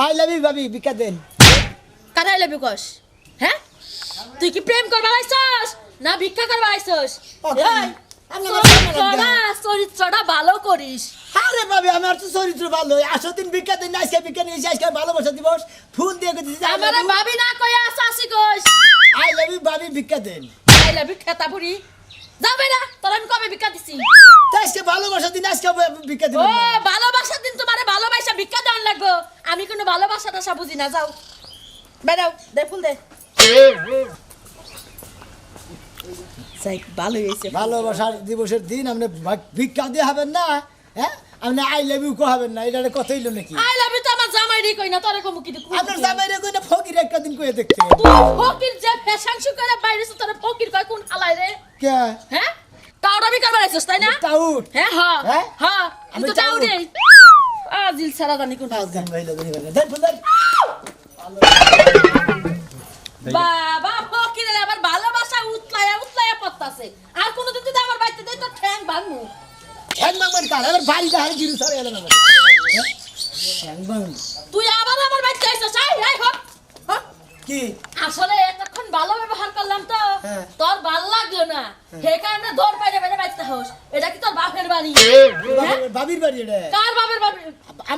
ভাবি ভিক্ষা দেন। কারা এলে বিকশ হ্যাঁ? তুই কি প্রেম করবা আইছস না ভিক্ষা করবা আইছস ও, চরিত্রটা ভালো করিস। আরে ভাবি আমার তো চরিত্র ভালো। আসো দিন ভিক্ষা দেন আজকে ভিক্ষা আজকে ভালোবাসা দিবস। ফুল দিয়ে আমারে ভাবি। না কইয়া চাষি কইস আই লাভ ইউ ভাবি ভিক্ষা দেন। আইলা ভিক্ষা তা বুড়ি যাবে না তোর আমি কবে ভিক্ষা দিছি? আজকে ভালোবাসা দিন আজকে ভিক্ষা ও দিবেন ভালোবাসার দিন তোমারে ভালোবাসা ভিক্ষা দেওয়ার আমি কোনো ভালোবাসা টাসা বুঝি না যাও। বেড়াও দে ফুল দে। যাই ভালো হয়েছে। ভালোবাসার দিবসের দিন আপনি ভিক্ষা দিয়ে হবেন না হ্যাঁ? আপনি আই লাভ ইউ হবেন না এটা কথা হইল নাকি? আই লাভ ইউ তো আমার জামাই রে কই না তোরে কমু কি আপনার জামাই রে কই না ফকির একটা দিন কয়ে দেখতে তুই ফকির যে ফ্যাশন শু করে বাইরে সে তোরে ফকির কয় কোন হালাই রে? কে? হ্যাঁ? টাউটা বিকার বাড়াইছিস তাই না? টাউট। হ্যাঁ হ্যাঁ হ্যাঁ? আমি আমি তো টাউট। আজিল সারা জানি কোন টাউট গান গাইলো ধরে গেল দেন ফুল বাবা ফকিরের আবার ভালোবাসা উতলায়া উতলায়া পড়তাছে আর কোনদিন যদি আমার বাড়িতে দেই তো ঠ্যাং ভাঙমু ঠ্যাং মাংবেন কার এবার বাড়ি দাহারে গিরু এলেন আমার হ্যাঁ? ঠ্যাং মাং তুই আবার আমার বাড়িতে আইছস আই আই হপ কি আসলে এতক্ষণ ভালো ব্যবহার করলাম তো হ্যাঁ। তোর ভালো লাগল না সেই কারণে দৌড় পাইরে পাইরে বাইতে হোস এটা কি তোর বাপের বাড়ি হ্যাঁ? বাবির বাড়ি এটা কার বাপের বাড়ি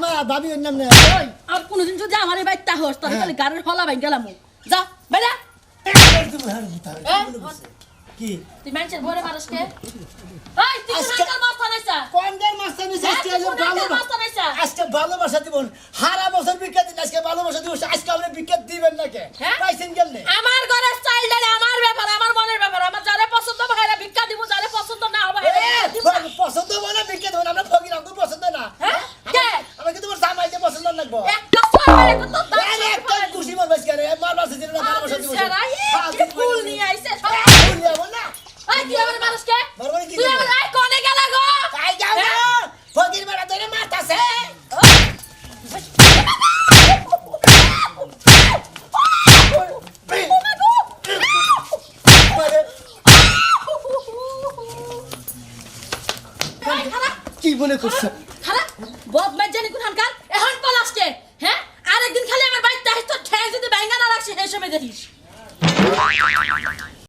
আমার না ওই আর কোনদিন যদি আমার এই বাইতে হোস তোর হ্যাঁ। খালি গাড়ির হলা ভাই গেলাম যা বেড়া। কি? তুই মানুষের ভরে মানুষকে ওই তুই আজকে- কোনকার মাথা নাইছা কোনদের মাস্টার নিছে হ্যাঁ, আজকে ভালোবাসা মাথা নাইছা আজকে ভালোবাসা দিবন হারা বছর বিখ্যাত দিন আজকে ভালোবাসা দিবস আজকে আপনি বিখ্যাত দিবেন না কে? হ্যাঁ? পাইছেন কেমনে আমার ঘরের চাইলে আমার ব্যাপার আমার মনের ব্যাপার। আমার যারে পছন্দ ভাইরা ভিক্ষা দিব যারে পছন্দ না হবে পছন্দ না বিখ্যাত হয় না আমরা ফকির আমাকে পছন্দ না হ্যাঁ? কে? আমাকে তোমার জামাই যে পছন্দ লাগবো একটা সরকারে কত দাম একটা খুশি মন বাস করে মার বাসে দিন না ফুল নিয়ে আইছে ফুল নিয়ে তুই আমার মানুষকে? বরবর কি তুই আমার আই কোনে গেলা গো? তাই যাও না। ফকির বেড়া ধরে মারতাছে। কি মনে করছ? খারাপ বদমাইশ জানি কোন কাল এখন পলাশকে হ্যাঁ? আরেকদিন খালি আমার বাড়িতে আসতো ঠ্যাং যদি ব্যাঙ্গা না রাখছি সেই সময় দেখিস।